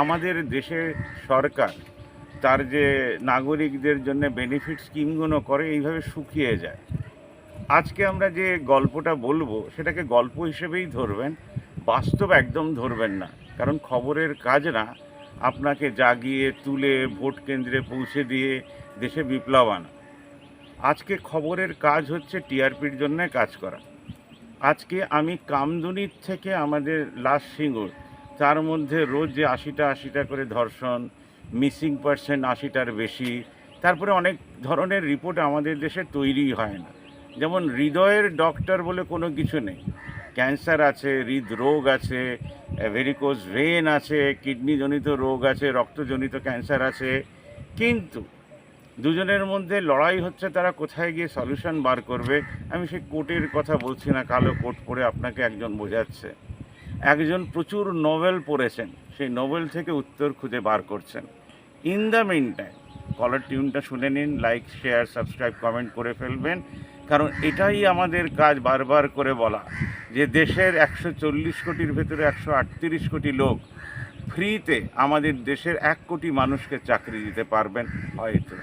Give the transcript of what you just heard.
আমাদের দেশের সরকার তার যে নাগরিকদের জন্য বেনিফিট স্কিমগুলো করে, এইভাবে শুকিয়ে যায়। আজকে আমরা যে গল্পটা বলব, সেটাকে গল্প হিসেবেই ধরবেন, বাস্তব একদম ধরবেন না। কারণ খবরের কাজ না, আপনাকে জাগিয়ে, তুলে, ভোট কেন্দ্রে পৌঁছে দিয়ে দেশে বিপ্লব আনা। আজকে খবরের কাজ হচ্ছে টিআরপির জন্য কাজ করা। আজকে আমি কামদুনির থেকে আমাদের লাশ সিঙ্গুর তার মধ্যে রোজ যে আশিটা আশিটা করে ধর্ষণ মিসিং পার্সেন্ট আশিটার বেশি, তারপরে অনেক ধরনের রিপোর্ট আমাদের দেশে তৈরি হয় না। যেমন হৃদয়ের ডক্টর বলে কোনো কিছু নেই। ক্যান্সার আছে, হৃদরোগ আছে ভেরিকোজ ভেন আছে, কিডনিজনিত রোগ আছে, রক্তজনিত ক্যান্সার আছে। কিন্তু দুজনের মধ্যে লড়াই হচ্ছে তারা কোথায় গিয়ে সলিউশন বার করবে, আমি সেই কোর্টের কথা বলছি না, কালো কোট পরে আপনাকে একজন বোঝাচ্ছে। একজন প্রচুর নোবেল পড়েছেন, সেই নোবেল থেকে উত্তর খুঁজে বার করছেন। In the meantime caller টিউনটা শুনে নিন লাইক শেয়ার সাবস্ক্রাইব কমেন্ট করে ফেলবেন। কারণ এটাই আমাদের কাজ বারবার করে বলা, যে দেশের একশো চল্লিশ কোটির ভেতরে একশো আটত্রিশ কোটি লোক ফ্রিতে আমাদের দেশের এক কোটি মানুষকে চাকরি দিতে পারবেন, হয়তো।